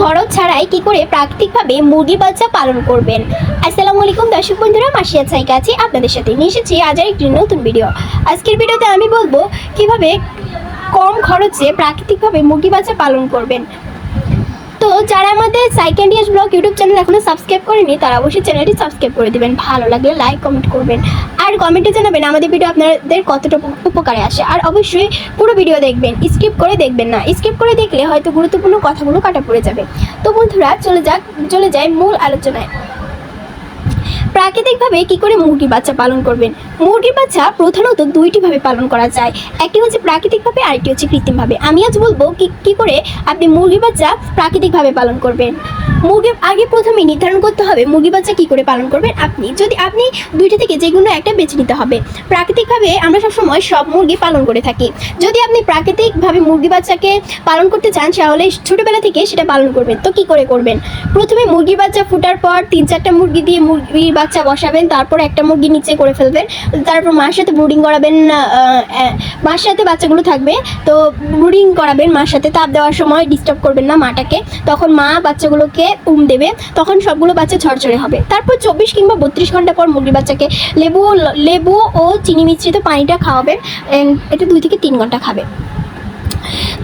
খরচ ছাড়াই কি করে প্রাকৃতিকভাবে মুরগি বাচ্চা পালন করবেন? আসসালামু আলাইকুম দর্শক বন্ধুরা, মাসিয়া ছাইকা আছি আপনাদের সাথে। নিয়ে এসেছি আজ একটি নতুন ভিডিও। আজকের ভিডিওতে আমি বলব কীভাবে কম খরচে প্রাকৃতিকভাবে মুরগি বাচ্চা পালন করবেন। তো যারা আমাদের ব্লগ ইউটিউব চ্যানেল এখনও সাবস্ক্রাইব করেনি, তারা অবশ্যই চ্যানেলটি সাবস্ক্রাইব করে দেবেন। ভালো লাগলে লাইক কমেন্ট করবেন। আর কমেন্টে জানাবেন আমাদের ভিডিও আপনাদের কতটা উপকারে আসে। আর অবশ্যই পুরো ভিডিও দেখবেন স্কিপ করে দেখবেন না। স্কিপ করে দেখলে হয়তো গুরুত্বপূর্ণ কথাগুলো কাটা পড়ে যাবে। তো বন্ধুরা, চলে যাক, চলে যায় মূল আলোচনায়। প্রাকৃতিকভাবে কি করে মুরগির বাচ্চা পালন করবেন? মুরগির বাচ্চা প্রধানত দুইটি ভাবে পালন করা যায়। একটি হচ্ছে প্রাকৃতিকভাবে, আরেকটি হচ্ছে কৃত্রিমভাবে। আমি আজ বলব কি কি করে আপনি মুরগির বাচ্চা প্রাকৃতিকভাবে পালন করবেন। মুরগি আগে প্রথমে নির্ধারণ করতে হবে, মুরগি বাচ্চা কি করে পালন করবেন আপনি। যদি আপনি দুইটা থেকে যে কোনো একটা বেছে নিতে হবে। প্রাকৃতিকভাবে আমরা সবসময় সব মুরগি পালন করে থাকি। যদি আপনি প্রাকৃতিকভাবে মুরগি বাচ্চাকে পালন করতে চান, তাহলে ছোটোবেলা থেকে সেটা পালন করবেন। তো কি করে করবেন? প্রথমে মুরগির বাচ্চা ফুটার পর তিন চারটা মুরগি দিয়ে মুরগির বাচ্চা বসাবেন, তারপর একটা মুরগি নিচে করে ফেলবেন। তারপর মার সাথে ব্রুডিং করাবেন মার সাথে বাচ্চাগুলো থাকবে। তো ব্রুডিং করাবেন মার সাথে, তাপ দেওয়ার সময় ডিস্টার্ব করবেন না মাটাকে। তখন মা বাচ্চাগুলোকে উম দেবে, তখন সবগুলো বাচ্চা ঝরঝরে হবে। তারপর চব্বিশ কিংবা বত্রিশ ঘণ্টা পর মুরগির বাচ্চাকে লেবু লেবু ও চিনি মিশ্রিত পানিটা খাওয়াবেন এটা দুই থেকে তিন ঘণ্টা খাবে।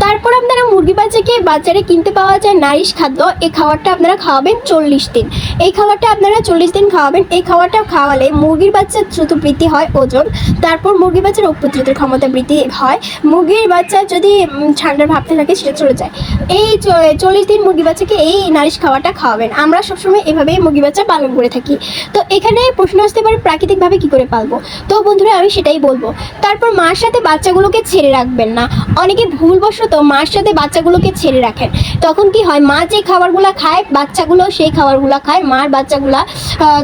তারপর আপনারা মুরগি বাচ্চাকে বাজারে কিনতে পাওয়া যায় নারিশ খাদ্য। এই খাবারটা আপনারা খাওয়াবেন চল্লিশ দিন। এই খাবারটা আপনারা চল্লিশ দিন খাওয়াবেন। এই খাবারটা খাওয়ালে মুরগির বাচ্চার দ্রুত বৃদ্ধি হয় ওজন। তারপর মুরগি বাচ্চার প্রতিরোধের ক্ষমতা বৃদ্ধি হয়। মুরগির বাচ্চা যদি ঠান্ডার ভাবতে থাকে, সেটা চলে যায়। এই চল্লিশ দিন মুরগি বাচ্চাকে এই নারিশ খাবারটা খাওয়াবেন। আমরা সবসময় এভাবেই মুরগি বাচ্চা পালন করে থাকি। তো এখানে প্রশ্ন আসতে পারে, প্রাকৃতিকভাবে কি করে পালবো? তো বন্ধুরা, আমি সেটাই বলব। তারপর মার সাথে বাচ্চাগুলোকে ছেড়ে রাখবেন না। অনেকে ভুলবশত মার সাথে বাচ্চাগুলোকে ছেড়ে রাখেন। তখন কি হয়, মা যে খাবারগুলো খায়, বাচ্চাগুলো সেই খাবারগুলো খায়, মার বাচ্চাগুলা।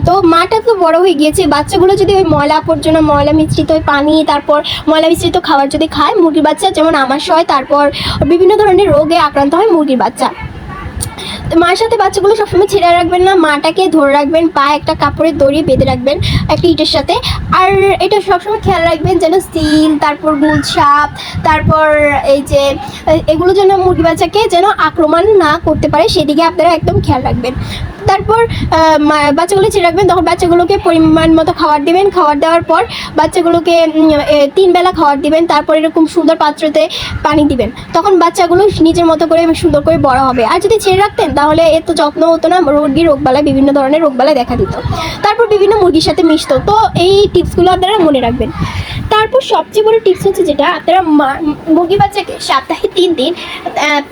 তো মাটা তো বড় হয়ে গিয়েছে, বাচ্চাগুলো যদি ওই ময়লা আবর্জনা, ময়লা মিশ্রিত ওই পানি, তারপর ময়লা মিশ্রিত খাবার যদি খায়, মুরগির বাচ্চা, যেমন আমার হয় তারপর বিভিন্ন ধরনের রোগে আক্রান্ত হয় মুরগির বাচ্চা। তো মার সাথে বাচ্চাগুলো সবসময় ছেড়ে রাখবেন না, মাটাকে ধরে রাখবেন, পা একটা কাপড়ের দড়ি বেঁধে রাখবেন, একটা ইটের সাথে। আর এটা সবসময় খেয়াল রাখবেন যেন সিল তারপর গুল সাপ, তারপর এই যে, এগুলো যেন মুরগি বাচ্চাকে যেন আক্রমণ না করতে পারে, সেদিকে আপনারা একদম খেয়াল রাখবেন। তারপর বাচ্চাগুলো ছেড়ে রাখবেন, তখন বাচ্চাগুলোকে পরিমাণ মতো খাবার দিবেন। খাবার দেওয়ার পর বাচ্চাগুলোকে তিন বেলা খাবার দিবেন, তারপর এরকম সুন্দর পাত্রতে পানি দিবেন। তখন বাচ্চাগুলো নিজের মতো করে সুন্দর করে বড় হবে। আর যদি ছেড়ে রাখতেন তাহলে এত যত্ন হতো না মুরগির রোগবালায়, বিভিন্ন ধরনের রোগবালায় দেখা দিত। তারপর বিভিন্ন মুরগির সাথে মিশতো। তো এই টিপসগুলো আপনারা মনে রাখবেন। তারপর সবচেয়ে বড় টিপস হচ্ছে যেটা, আপনারা মুরগি বাচ্চাকে সপ্তাহে তিন দিন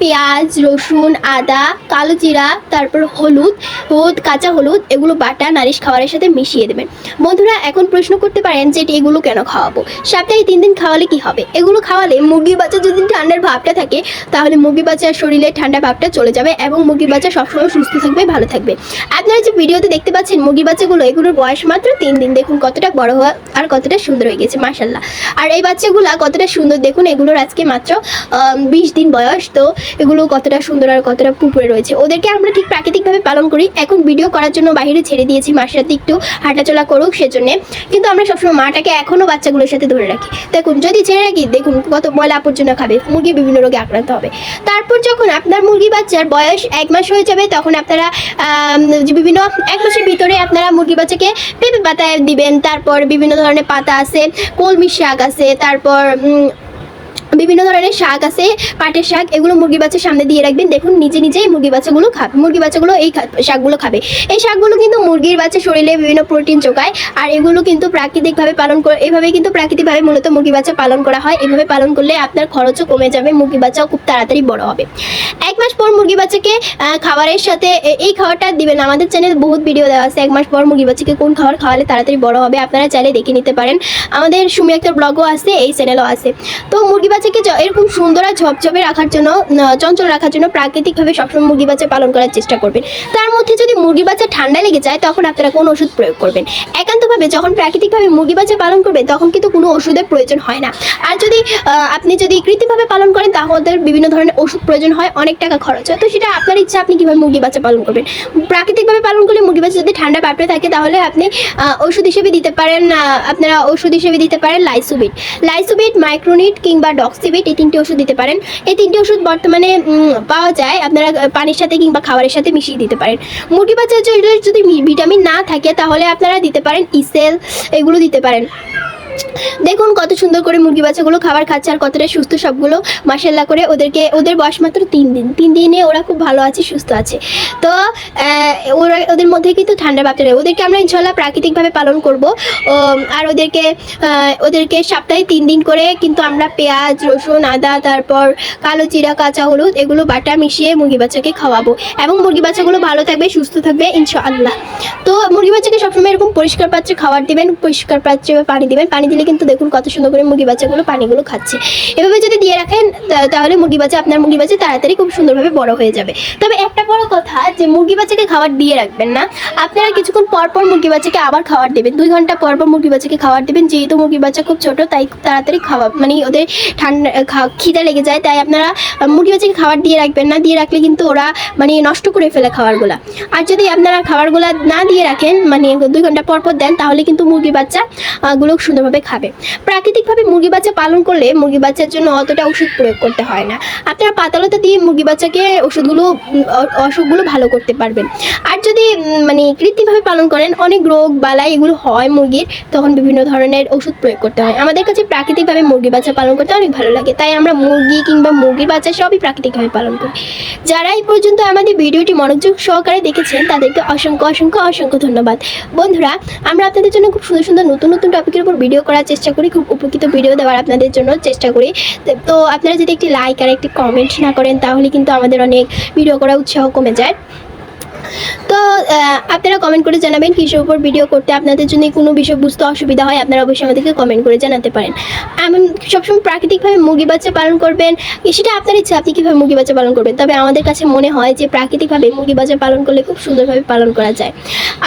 পেঁয়াজ, রসুন, আদা, কালো জিরা, তারপর হলুদ হলুদ কাঁচা হলুদ, এগুলো বাটা, নারিশ খাবারের সাথে মিশিয়ে দেবেন। বন্ধুরা, এখন প্রশ্ন করতে পারেন যে, এগুলো কেন খাওয়াবো? সপ্তাহে তিন দিন খাওয়ালে কি হবে? এগুলো খাওয়ালে মুরগি বাচ্চা যদি ঠান্ডার ভাবটা থাকে, তাহলে মুরগি বাচ্চার শরীরে ঠান্ডা ভাবটা চলে যাবে এবং মুরগির বাচ্চা সবসময় সুস্থ থাকবে, ভালো থাকবে। আপনারা যে ভিডিওতে দেখতে পাচ্ছেন মুরগি বাচ্চাগুলো, এগুলোর বয়স মাত্র তিন দিন। দেখুন কতটা বড় হওয়া আর কতটা সুন্দর হয়ে গেছে মাশাল্লাহ আর এই বাচ্চাগুলো কতটা সুন্দর, দেখুন, এগুলোর আজকে মাত্র বিশ দিন বয়স, তো এগুলো কতটা সুন্দর আর কতটা পুকুরে রয়েছে। ওদেরকে আমরা ঠিক প্রাকৃতিকভাবে পালন করি। এখন ভিডিও করার জন্য বাইরে ছেড়ে দিয়েছি সাথে একটু হাঁটাচলা করুক সেজন্য। কিন্তু আমরা সবসময় মাটাকে এখনও বাচ্চাগুলোর সাথে ধরে রাখি। দেখুন, যদি ছেড়ে রাখি, দেখুন কত ময়লা আবর্জনা খাবে, মুরগি বিভিন্ন রোগে আক্রান্ত হবে। তারপর যখন আপনার মুরগি বাচ্চার বয়স এক মাস হয়ে যাবে, তখন আপনারা বিভিন্ন এক মাসের ভিতরে আপনারা মুরগি বাচ্চাকে পেঁপে পাতায় দিবেন, তারপর বিভিন্ন ধরনের পাতা আছে, কলমি শাক আছে, তারপর বিভিন্ন ধরনের শাক আছে, পাটের শাক, এগুলো মুরগি বাচ্চার সামনে দিয়ে রাখবেন। দেখুন, নিজে নিজেই মুরগি বাচ্চাগুলো খাবে। মুরগি বাচ্চাগুলো এই শাকগুলো খাবে। এই শাকগুলো কিন্তু মুরগির বাচ্চা শরীরে বিভিন্ন প্রোটিন যোগায় আর এগুলো কিন্তু প্রাকৃতিকভাবে পালন করে এভাবে কিন্তু প্রাকৃতিকভাবে মূলত মুরগি বাচ্চা পালন করা হয়। এভাবে পালন করলে আপনার খরচও কমে যাবে মুরগি বাচ্চাও খুব তাড়াতাড়ি বড় হবে। এক মাস পর মুরগি বাচ্চাকে খাবারের সাথে এই খাবারটা দিবেন। আমাদের চ্যানেলে বহুত ভিডিও দেওয়া আছে। এক মাস পর মুরগি বাচ্চাকে কোন খাবার খাওয়ালে তাড়াতাড়ি বড় হবে, আপনারা চাইলে দেখে নিতে পারেন। আমাদের সুমি একটা ব্লগও আছে, এই চ্যানেলও আছে। তো মুরগি বাচ্চাকে এরকম সুন্দর আর ঝপঝপে রাখার জন্য চঞ্চল রাখার জন্য প্রাকৃতিকভাবে সবসময় মুরগি বাচ্চা পালন করার চেষ্টা করবেন। তার মধ্যে যদি মুরগি বাচ্চা ঠান্ডা লেগে যায়, তখন আপনারা কোন ওষুধ প্রয়োগ করবেন। একান্তভাবে যখন প্রাকৃতিকভাবে মুরগি বাচ্চা পালন করবে তখন কিন্তু কোনো ওষুধের প্রয়োজন হয় না। আর যদি আপনি যদি কৃত্রিমভাবে পালন করেন, তাহলে বিভিন্ন ধরনের ওষুধ প্রয়োজন হয়, অনেক টাকা খরচ হয়। তো সেটা আপনার ইচ্ছা, আপনি কীভাবে মুরগি বাচ্চা পালন করবেন? প্রাকৃতিকভাবে পালন করলে মুরগি বাচ্চা যদি ঠান্ডা পাপড়ে থাকে, তাহলে আপনি ওষুধ হিসেবে দিতে পারেন আপনারা ওষুধ হিসেবে দিতে পারেন লাইসোবিট লাইসোবিট মাইক্রোনিট কিংবা ডক্সিবিট এই তিনটি ওষুধ দিতে পারেন। এই তিনটি ওষুধ বর্তমানে পাওয়া যায়। আপনারা পানির সাথে কিংবা খাবারের সাথে মিশিয়ে দিতে পারেন। মুরগি বাচ্চার যদি ভিটামিন না থাকে, তাহলে আপনারা দিতে পারেন ইসেল, এগুলো দিতে পারেন। দেখুন কত সুন্দর করে মুরগি বাচ্চাগুলো খাবার খাচ্ছে আর কতটা সুস্থ সবগুলো মাসাল্লাহ করে ওদেরকে, ওদের বয়স মাত্র তিন দিন। তিন দিনে ওরা খুব ভালো আছে, সুস্থ আছে। তো ওরা, ওদের মধ্যে কিন্তু ঠান্ডা ব্যাপারটা নেই। ওদেরকে আমরা ইনশাল্লাহ প্রাকৃতিকভাবে পালন করব। আর ওদেরকে ওদেরকে সপ্তাহে তিন দিন করে কিন্তু আমরা পেঁয়াজ, রসুন, আদা, তারপর কালো জিরা, কাঁচা হলুদ এগুলো, বাটা মিশিয়ে মুরগি বাচ্চাকে খাওয়াবো। এবং মুরগি বাচ্চাগুলো ভালো থাকবে, সুস্থ থাকবে, ইনশাআল্লাহ। তো মুরগি বাচ্চাকে সবসময় এরকম পরিষ্কার পাত্রে খাবার দিবেন, পরিষ্কার পাত্রে পানি দেবেন, পানি দিলে কিন্তু দেখুন কত সুন্দর করে মুরগি বাচ্চাগুলো পানিগুলো খাচ্ছে। এভাবে যদি দিয়ে রাখেন তাহলে মুরগি বাচ্চা, আপনার মুরগি বাচ্চা তাড়াতাড়ি খুব সুন্দরভাবে বড় হয়ে যাবে। তবে একটা বড় কথা যে মুরগি বাচ্চাকে খাবার দিয়ে রাখবেন না। আপনারা কিছুক্ষণ পর পর মুরগি বাচ্চাকে আবার খাবার দেবেন। দুই ঘণ্টা পর পর মুরগি বাচ্চাকে খাবার দেবেন। যেহেতু মুরগি বাচ্চা খুব ছোট, তাই তাড়াতাড়ি খাওয়া মানে ওদের ঠান্ডা খিদা লেগে যায়, তাই আপনারা মুরগি বাচ্চাকে খাবার দিয়ে রাখবেন না। দিয়ে রাখলে কিন্তু ওরা মানে নষ্ট করে ফেলে খাবারগুলা। আর যদি আপনারা খাবারগুলা না দিয়ে রাখেন মানে দুই ঘণ্টা পর পর দেন, তাহলে কিন্তু মুরগি বাচ্চা গুলো সুন্দরভাবে খাবে? প্রাকৃতিকভাবে মুরগি বাচ্চা পালন করলে মুরগি বাচ্চার জন্য অতটা ওষুধ প্রয়োগ করতে হয় না। আপনারা পাতালতা দিয়ে মুরগি বাচ্চাকে ওষুধগুলো, অসুখগুলো ভালো করতে পারবেন। আর যদি মানে কৃত্রিমভাবে পালন করেন, অনেক রোগ, বালাই এগুলো হয় মুরগির, তখন বিভিন্ন ধরনের ওষুধ প্রয়োগ করতে হয়। আমাদের কাছে প্রাকৃতিকভাবে মুরগি বাচ্চা পালন করতে অনেক ভালো লাগে। তাই আমরা মুরগি কিংবা মুরগির বাচ্চা সবই প্রাকৃতিকভাবে পালন করি। যারা এই পর্যন্ত আমাদের ভিডিওটি মনোযোগ সহকারে দেখেছেন, তাদেরকে অসংখ্য অসংখ্য অসংখ্য ধন্যবাদ। বন্ধুরা, আমরা আপনাদের জন্য খুব সুন্দর সুন্দর নতুন নতুন টপিকের উপর ভিডিও করার চেষ্টা করি, খুব উপকৃত ভিডিও দেওয়ার আপনাদের জন্য চেষ্টা করি। তো- আপনারা যদি একটি লাইক আর একটি কমেন্ট না করেন, তাহলে কিন্তু আমাদের অনেক ভিডিও করার উৎসাহ কমে যায়। তো আপনারা কমেন্ট করে জানাবেন কিসের উপর ভিডিও করতে। আপনাদের যদি কোনো বিষয় বুঝতে অসুবিধা হয়, আপনারা অবশ্যই আমাদেরকে কমেন্ট করে জানাতে পারেন। এমন সবসময় প্রাকৃতিকভাবে মুরগি বাচ্চা পালন করবেন। সেটা আপনার ইচ্ছা, আপনি কীভাবে মুরগি বাচ্চা পালন করবেন? তবে আমাদের কাছে মনে হয় যে প্রাকৃতিকভাবে মুরগি বাচ্চা পালন করলে খুব সুন্দরভাবে পালন করা যায়।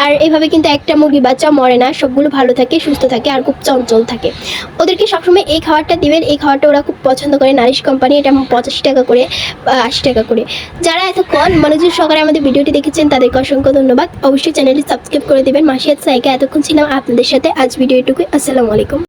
আর এভাবে কিন্তু একটা মুরগি বাচ্চা মরে না, সবগুলো ভালো থাকে, সুস্থ থাকে আর খুব চঞ্চল থাকে। ওদেরকে সবসময় এই খাবারটা দিবেন, এই খাবারটা ওরা খুব পছন্দ করে, নারিশ কোম্পানি এটা পঁচাশি টাকা করে আশি টাকা করে। যারা এত এতক্ষণ মনোযোগ সহকারে আমাদের ভিডিওটি দেখেছেন তাদেরকে অসংখ্য ধন্যবাদ। অবশ্যই চ্যানেলটি সাবস্ক্রাইব করে দেবেন। মাসিয়াত সাইকা এতক্ষণ ছিলাম আপনাদের সাথে। আজ ভিডিও এটুকুই। আসসালামু আলাইকুম।